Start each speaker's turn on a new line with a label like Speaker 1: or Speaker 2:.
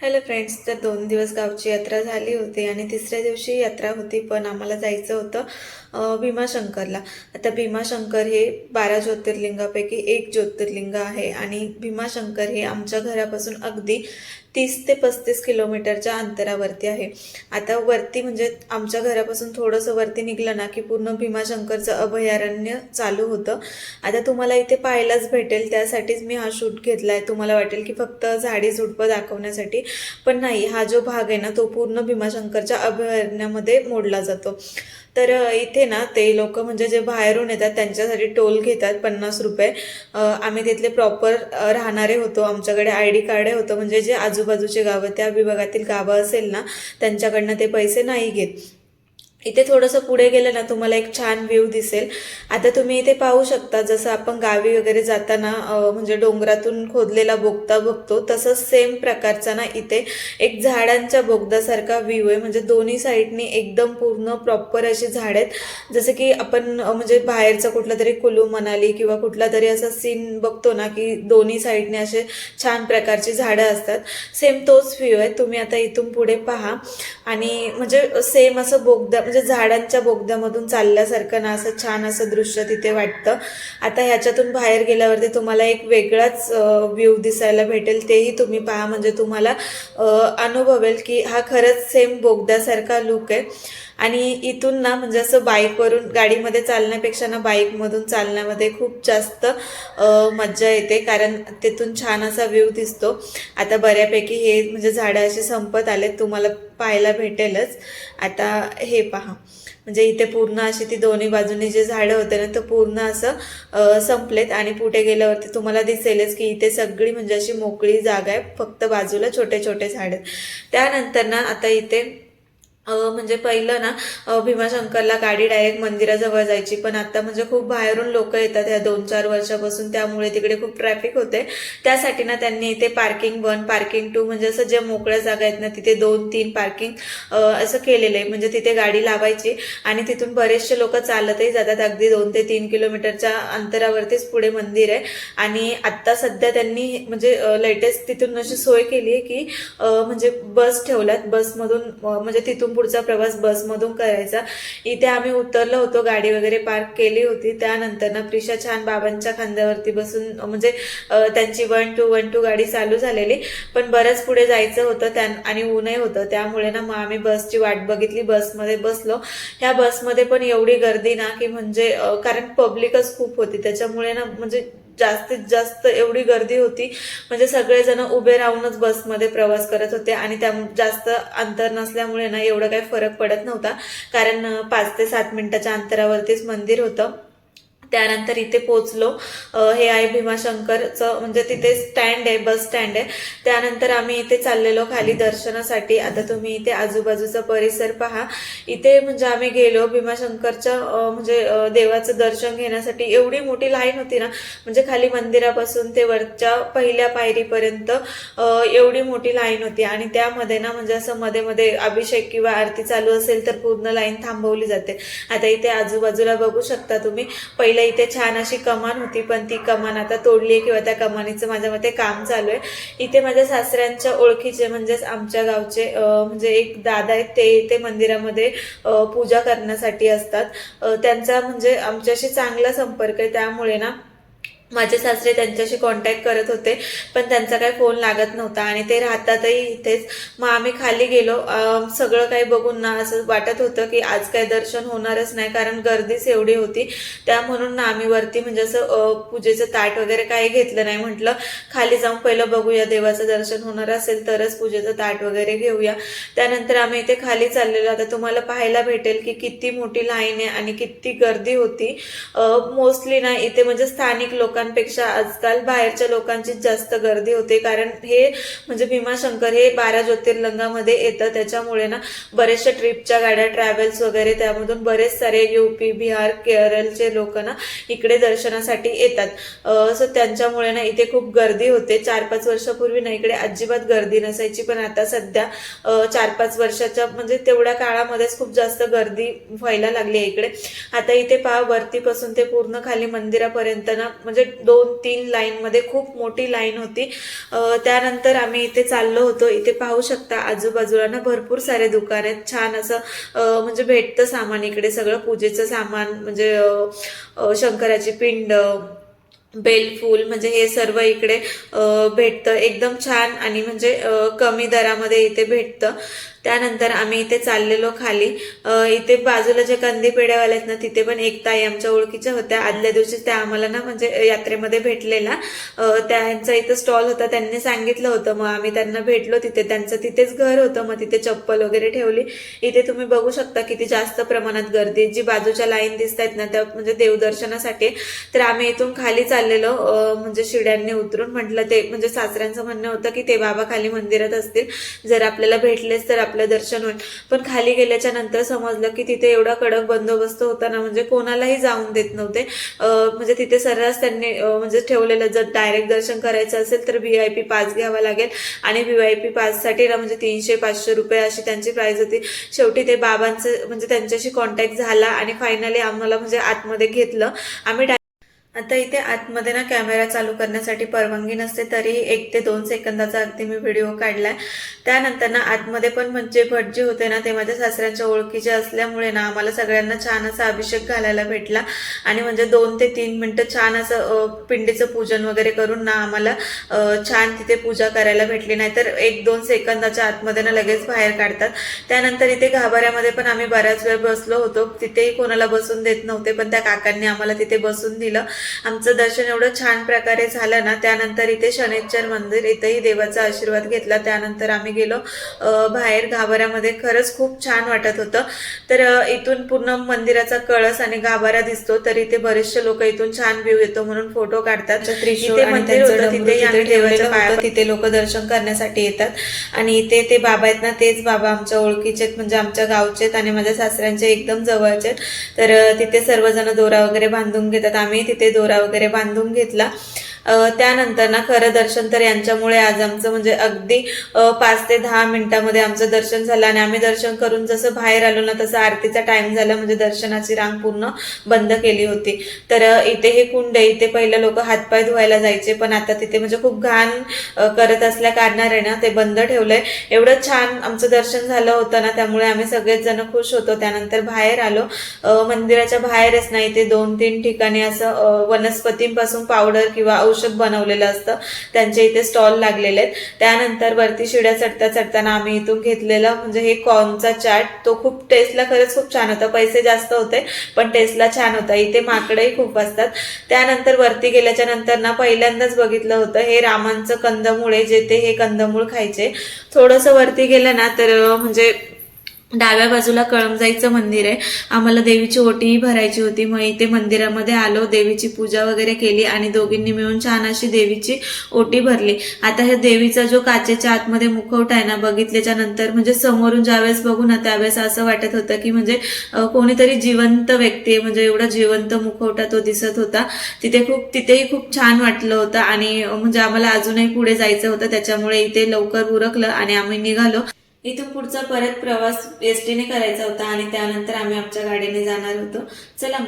Speaker 1: Hello friends तर दोन दिवस गावची यात्रा झाली होती आणि तिसऱ्या दिवशी यात्रा होती पण आम्हाला जायचं होतं भीमाशंकरला. आता भीमाशंकर हे बारा ज्योतिर्लिंगापैकी एक ज्योतिर्लिंग आहे आणि भीमाशंकर हे आमच्या घरापासून अगदी तीस ते पस्तीस किलोमीटरच्या अंतरावरती आहे. आता वरती म्हणजे आमच्या घरापासून थोडंसं वरती निघलं ना की पूर्ण भीमाशंकरचं अभयारण्य चालू होतं. आता तुम्हाला इथे पाहायलाच भेटेल त्यासाठीच मी हा शूट घेतला आहे तुम्हाला वाटेल की फक्त झाडी झुडपं दाखवण्यासाठी पण नाही हा जो भाग आहे ना तो पूर्ण भीमाशंकरच्या अभयारण्यामध्ये मोडला जातो. तर इथे ना ते लोक म्हणजे जे बाहेरून येतात त्यांच्यासाठी टोल घेतात पन्नास रुपये. आम्ही तिथले प्रॉपर राहणारे होतो. आमच्याकडे आय डी कार्ड होतं. म्हणजे जे आजूबाजूचे गावं त्या विभागातील गावं असेल ना त्यांच्याकडनं ते पैसे नाही घेत. इथे थोडंसं पुढे गेलं ना तुम्हाला एक छान व्ह्यू दिसेल. आता तुम्ही इथे पाहू शकता जसं आपण गावी वगैरे जाताना म्हणजे डोंगरातून खोदलेला बोगदा बघतो तसंच सेम प्रकारचा ना इथे एक झाडांच्या बोगदासारखा व्ह्यू आहे. म्हणजे दोन्ही साईडनी एकदम पूर्ण प्रॉपर अशी झाड आहेत. जसं की आपण म्हणजे बाहेरचा कुठला तरी कुलू मनाली किंवा कुठला तरी असा सीन बघतो ना की दोन्ही साईडने असे छान प्रकारची झाडं असतात. सेम तोच व्ह्यू आहे. तुम्ही आता इथून पुढे पहा. आणि म्हणजे सेम असं बोगदा म्हणजे झाडांच्या बोगद्यामधून चालल्यासारखं ना असं छान असं दृश्य तिथे वाटतं. आता ह्याच्यातून बाहेर गेल्यावरती तुम्हाला एक वेगळाच व्ह्यू दिसायला भेटेल. तेही तुम्ही पहा. म्हणजे तुम्हाला अनुभवेल की हा खरंच सेम बोगद्यासारखा लुक आहे. आणि इथून ना म्हणजे असं बाईकवरून गाडीमध्ये चालण्यापेक्षा ना बाईकमधून चालण्यामध्ये खूप जास्त मज्जा येते. कारण तिथून छान असा व्ह्यू दिसतो. आता बऱ्यापैकी हे म्हणजे झाडं अशी संपत आलेत तुम्हाला पाहायला भेटेलच. आता हे पहा. म्हणजे इथे पूर्ण अशी ती दोन्ही बाजूनी जे झाडं होते ना तर पूर्ण असं संपलेत. आणि पुढे गेल्यावरती तुम्हाला दिसेलच की इथे सगळी म्हणजे अशी मोकळी जागा आहे. फक्त बाजूला छोटे छोटे झाडं आहेत. त्यानंतर ना आता इथे म्हणजे पहिलं ना भीमाशंकरला गाडी डायरेक्ट मंदिराजवळ जायची. पण आता म्हणजे खूप बाहेरून लोक येतात ह्या दोन चार वर्षापासून. त्यामुळे तिकडे खूप ट्रॅफिक होते त्यासाठी ना त्यांनी इथे पार्किंग वन पार्किंग टू म्हणजे असं ज्या मोकळ्या जागा आहेत ना तिथे दोन तीन पार्किंग असं केलेलं आहे म्हणजे तिथे गाडी लावायची आणि तिथून बरेचसे लोक चालतही जातात. अगदी दोन ते तीन किलोमीटरच्या अंतरावरतीच पुढे मंदिर आहे. आणि आत्ता सध्या त्यांनी म्हणजे लेटेस्ट तिथून अशी सोय केली आहे की म्हणजे बस ठेवल्यात. बसमधून म्हणजे तिथून पुढचा प्रवास बसमधून करायचा. इथे आम्ही उतरलो होतो गाडी वगैरे पार्क केली होती. त्यानंतर ना प्रिशा छान बाबांच्या खांद्यावरती बसून म्हणजे त्यांची वन टू वन टू गाडी चालू झालेली. पण बरंच पुढे जायचं होतं त्या आणि ऊनही होतं. त्यामुळे ना मग आम्ही बसची वाट बघितली. बसमध्ये बसलो. ह्या बसमध्ये पण एवढी गर्दी ना की म्हणजे कारण पब्लिकच खूप होती. त्याच्यामुळे ना म्हणजे जास्तीत जास्त एवढी गर्दी होती. म्हणजे सगळेजण उभे राहूनच बसमध्ये प्रवास करत होते आणि त्या जास्त अंतर नसल्यामुळे ना एवढं काही फरक पडत नव्हता. कारण पाच ते सात मिनिटाच्या अंतरावरतीच मंदिर होतं. त्यानंतर इथे पोचलो हे आहे भीमाशंकरचं म्हणजे तिथे स्टँड आहे बस स्टँड आहे. त्यानंतर आम्ही इथे चाललेलो खाली दर्शनासाठी. आता तुम्ही इथे आजूबाजूचा परिसर पहा. इथे म्हणजे आम्ही गेलो भीमाशंकरच्या म्हणजे देवाचं दर्शन घेण्यासाठी. एवढी मोठी लाईन होती ना म्हणजे खाली मंदिरापासून ते वरच्या पहिल्या पायरीपर्यंत एवढी मोठी लाईन होती. आणि त्यामध्ये ना म्हणजे असं मध्ये मध्ये अभिषेक किंवा आरती चालू असेल तर पूर्ण लाईन थांबवली जाते. आता इथे आजूबाजूला बघू शकता तुम्ही. पहिलं इथे छान अशी कमान होती पण ती कमान आता तोडली आहे किंवा त्या कमानीचं माझ्या मते काम चालू आहे. इथे माझ्या सासऱ्यांच्या ओळखीचे म्हणजेच आमच्या गावचे म्हणजे एक दादा आहेत ते इथे मंदिरामध्ये पूजा करण्यासाठी असतात. त्यांचा म्हणजे आमच्याशी चांगला संपर्क आहे त्यामुळे ना माझे सासरे त्यांच्याशी कॉन्टॅक्ट करत होते पण त्यांचा काही फोन लागत नव्हता आणि ते राहतातही इथेच. मग आम्ही खाली गेलो. सगळं काही बघून ना असं वाटत होतं की आज काय दर्शन होणारच नाही कारण गर्दीच एवढी होती. त्या म्हणून ना आम्ही वरती म्हणजे असं पूजेचं ताट वगैरे काही घेतलं नाही. म्हटलं खाली जाऊन पहिलं बघूया देवाचं दर्शन होणार असेल तरच पूजेचं ताट वगैरे घेऊया. त्यानंतर आम्ही इथे खाली चाललेलो. आता तुम्हाला पाहायला भेटेल की किती मोठी लाईन आहे आणि किती गर्दी होती. मोस्टली ना इथे म्हणजे स्थानिक लोक लोकांपेक्षा आजकाल बाहेरच्या लोकांचीच जास्त गर्दी होते. कारण हे म्हणजे भीमाशंकर हे बारा ज्योतिर्लिंगामध्ये येतं. त्याच्यामुळे ना बऱ्याचशा ट्रिपच्या गाड्या ट्रॅव्हल्स वगैरे त्यामधून बरेच सारे युपी बिहार केरळचे लोक ना इकडे दर्शनासाठी येतात. सो त्यांच्यामुळे ना इथे खूप गर्दी होते. चार पाच वर्षापूर्वी ना इकडे अजिबात गर्दी नसायची. पण आता सध्या चार पाच वर्षाच्या म्हणजे तेवढ्या काळामध्येच खूप जास्त गर्दी व्हायला लागली आहे इकडे. आता इथे पहा वरतीपासून ते पूर्ण खाली मंदिरापर्यंत ना म्हणजे दोन तीन लाईनमध्ये खूप मोठी लाईन होती. त्यानंतर आम्ही इथे चाललो होतो. इथे पाहू शकता आजूबाजूला ना भरपूर सारे दुकान आहेत. छान असं म्हणजे भेटतं सामान इकडे सगळं. पूजेचं सामान म्हणजे शंकराची पिंड बेलफूल म्हणजे हे सर्व इकडे भेटतं. एकदम छान आणि म्हणजे कमी दरामध्ये इथे भेटतं. त्यानंतर आम्ही इथे चाललेलो खाली. इथे बाजूला जे कंदी पेढ्यावाले आहेत ना तिथे पण एक ताई आमच्या ओळखीच्या होत्या. आदल्या दिवशी त्या आम्हाला ना म्हणजे यात्रेमध्ये भेटलेला त्यांचा इथं स्टॉल होता. त्यांनी सांगितलं होतं. मग आम्ही त्यांना भेटलो तिथे. त्यांचं तिथेच घर होतं. मग तिथे चप्पल वगैरे ठेवली. इथे तुम्ही बघू शकता किती जास्त प्रमाणात गर्दी जी बाजूच्या लाईन दिसत आहेत ना त्या म्हणजे देवदर्शनासाठी. तर आम्ही इथून खाली चाललेलो म्हणजे शिड्यांनी उतरून म्हटलं ते म्हणजे सासऱ्यांचं म्हणणं होतं की ते बाबा खाली मंदिरात असतील. जर आपल्याला भेटलेच तर आपलं दर्शन होईल. पण खाली गेल्याच्यानंतर समजलं की तिथे एवढा कडक बंदोबस्त होता ना म्हणजे कोणालाही जाऊन देत नव्हते. म्हणजे तिथे सर्रास त्यांनी म्हणजे ठेवलेलं जर डायरेक्ट दर्शन करायचं असेल तर व्ही आय पी पास घ्यावा लागेल. आणि व्ही आय पी पाससाठी ना म्हणजे तीनशे पाचशे रुपये अशी त्यांची प्राईज होती. शेवटी ते बाबांचं म्हणजे त्यांच्याशी कॉन्टॅक्ट झाला आणि फायनली आम्हाला म्हणजे आतमध्ये घेतलं. आम्ही डाय- आता इथे आतमध्ये ना कॅमेरा चालू करण्यासाठी परवानगी नसते तरीही एक ते दोन सेकंदाचा अगदी मी व्हिडिओ काढलाय. त्यानंतर ना आतमध्ये पण म्हणजे भटजी होते ना ते माझ्या सासऱ्यांच्या ओळखीचे असल्यामुळे ना आम्हाला सगळ्यांना छान असा अभिषेक घालायला भेटला. आणि म्हणजे दोन ते तीन मिनटं छान असं पिंडीचं पूजन वगैरे करून ना आम्हाला छान तिथे पूजा करायला भेटली. नाहीतर एक दोन सेकंदाच्या आतमध्ये ना लगेच बाहेर काढतात. त्यानंतर इथे गाभाऱ्यामध्ये पण आम्ही बऱ्याच वेळ बसलो होतो. तिथेही कोणाला बसून देत नव्हते पण त्या काकांनी आम्हाला तिथे बसून दिलं. आमचं दर्शन एवढं छान प्रकारे झालं ना त्यानंतर इथे शनेश्वर मंदिर इथेही देवाचा आशीर्वाद घेतला. त्यानंतर आम्ही गेलो बाहेर गाभाऱ्यामध्ये. खरंच खूप छान वाटत होतं. तर इथून पूर्ण मंदिराचा कळस आणि गाभारा दिसतो. तर इथे बरेचसे लोक इथून छान व्ह्यू येतो म्हणून फोटो काढतात. इथे मंदिर होतं आम्ही देवाच्या पाया. तिथे लोक दर्शन करण्यासाठी येतात. आणि इथे ते बाबा आहेत ना तेच बाबा आमच्या ओळखीचे म्हणजे आमच्या गावचे आणि माझ्या सासऱ्यांचे एकदम जवळचे तर तिथे सर्वजण दोरा वगैरे बांधून घेतात. आम्ही तिथे दोरा वगैरे बांधून घेतला. त्यानंतर ना खरं दर्शन तर यांच्यामुळे आज आमचं म्हणजे अगदी पाच ते दहा मिनिटामध्ये आमचं दर्शन झालं आणि आम्ही दर्शन करून जसं बाहेर आलो ना तसं आरतीचा टाइम झाला म्हणजे दर्शनाची रांग पूर्ण बंद केली होती. तर इथे हे कुंड इथे पहिले लोक हातपाय धुवायला जायचे पण आता तिथे म्हणजे खूप घाण करत असल्या कारणाने ना ते बंद ठेवलंय. एवढं छान आमचं दर्शन झालं होतं ना त्यामुळे आम्ही सगळेच जण खुश होतो. त्यानंतर बाहेर आलो. मंदिराच्या बाहेरच नाही ते दोन तीन ठिकाणी असं वनस्पतींपासून पावडर किंवा औषध बनवलेलं असतं. त्यांचे इथे स्टॉल लागलेले आहेत. त्यानंतर वरती शिड्या चढता चढताना आम्ही इथून घेतलेलं म्हणजे हे कॉर्नचा चाट. तो खूप टेस्टला खरंच खूप छान होता. पैसे जास्त होते पण टेस्टला छान होता. इथे माकडंही खूप असतात. त्यानंतर वरती गेल्याच्यानंतर ना पहिल्यांदाच बघितलं होतं हे रामांचं कंदमुळे जे ते हे कंदमूळ खायचे. थोडंसं वरती गेलं ना तर म्हणजे डाव्या बाजूला कळमजाईचं मंदिर आहे. आम्हाला देवीची ओटीही भरायची होती. मग इथे मंदिरामध्ये आलो देवीची पूजा वगैरे केली आणि दोघींनी मिळून छान अशी देवीची ओटी भरली. आता हे देवीचा जो काचेच्या आतमध्ये मुखवटा आहे ना बघितल्याच्या नंतर म्हणजे समोरून ज्यावेळेस बघू ना त्यावेळेस असं वाटत होतं की म्हणजे कोणीतरी जिवंत व्यक्ती आहे. म्हणजे एवढा जिवंत मुखवटा तो दिसत होता. तिथे खूप तिथेही खूप छान वाटलं होतं आणि म्हणजे आम्हाला अजूनही पुढे जायचं होतं. त्याच्यामुळे इथे लवकर उरकलं आणि आम्ही निघालो. इथून पुढचा परत प्रवास एस टीने करायचा होता आणि त्यानंतर आम्ही आमच्या गाडीने जाणार होतो. चला मग.